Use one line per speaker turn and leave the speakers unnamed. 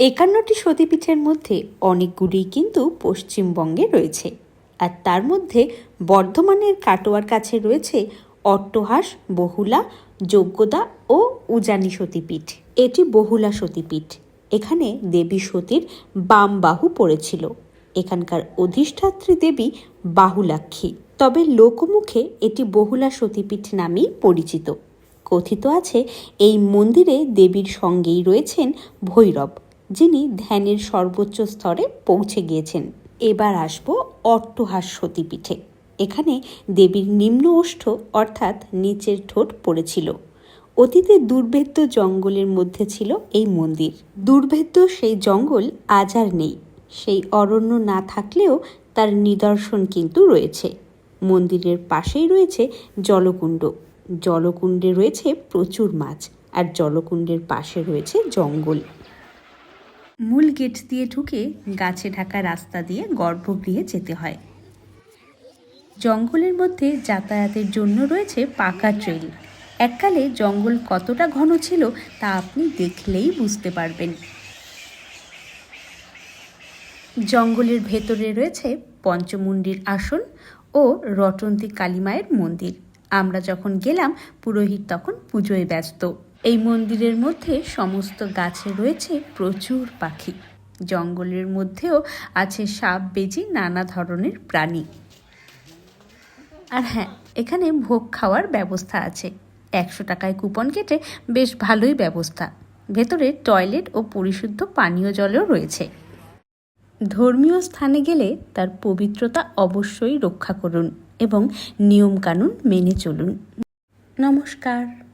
একান্নটি সতীপীঠের মধ্যে অনেকগুলি কিন্তু পশ্চিমবঙ্গে রয়েছে। আর তার মধ্যে বর্ধমানের কাটোয়ার কাছে রয়েছে অট্টহাস, বহুলা যোগ্যদা ও উজানি সতীপীঠ। এটি বহুলা সতীপীঠ। এখানে দেবী সতীর বাম বাহু পড়েছিল। এখানকার অধিষ্ঠাত্রী দেবী বাহুলাক্ষী। তবে লোকমুখে এটি বহুলা সতীপীঠ নামেই পরিচিত। কথিত আছে, এই মন্দিরে দেবীর সঙ্গেই রয়েছেন ভৈরব। যিনি ধ্যানের সর্বোচ্চ স্তরে পৌঁছে গিয়েছেন। এবার আসব অট্টহাস সতীপীঠে এখানে দেবীর নিম্ন ওষ্ঠ অর্থাৎ নিচের ঠোঁট পড়েছিল। অতীতে দুর্ভেদ্য জঙ্গলের মধ্যে ছিল এই মন্দির। দুর্ভেদ্য সেই জঙ্গল আজ আর নেই। সেই অরণ্য না থাকলেও তার নিদর্শন কিন্তু রয়েছে। মন্দিরের পাশেই রয়েছে জলকুণ্ড। জলকুণ্ডে রয়েছে প্রচুর মাছ, আর জলকুণ্ডের পাশে রয়েছে জঙ্গল। মূল গেট দিয়ে ঢুকে গাছে ঢাকা রাস্তা দিয়ে গর্ভগৃহে যেতে হয়। জঙ্গলের মধ্যে যাতায়াতের জন্য রয়েছে পাকা ট্রেল এককালে জঙ্গল কতটা ঘন ছিল তা আপনি দেখলেই বুঝতে পারবেন। জঙ্গলের ভেতরে রয়েছে পঞ্চমুণ্ডির আসন ও রটন্তী কালীমায়ের মন্দির। আমরা যখন গেলাম, পুরোহিত তখন পুজোয় ব্যস্ত। এই মন্দিরের মধ্যে সমস্ত গাছে রয়েছে প্রচুর পাখি। জঙ্গলের মধ্যেও আছে সাপ, বেজি, নানা ধরনের প্রাণী। আর হ্যাঁ এখানে ভোগ খাওয়ার ব্যবস্থা আছে। একশো টাকায় কুপন কেটে বেশ ভালোই ব্যবস্থা। ভেতরে টয়লেট ও পরিশুদ্ধ পানীয় জলও রয়েছে। ধর্মীয় স্থানে গেলে তার পবিত্রতা অবশ্যই রক্ষা করুন এবং নিয়মকানুন মেনে চলুন। নমস্কার।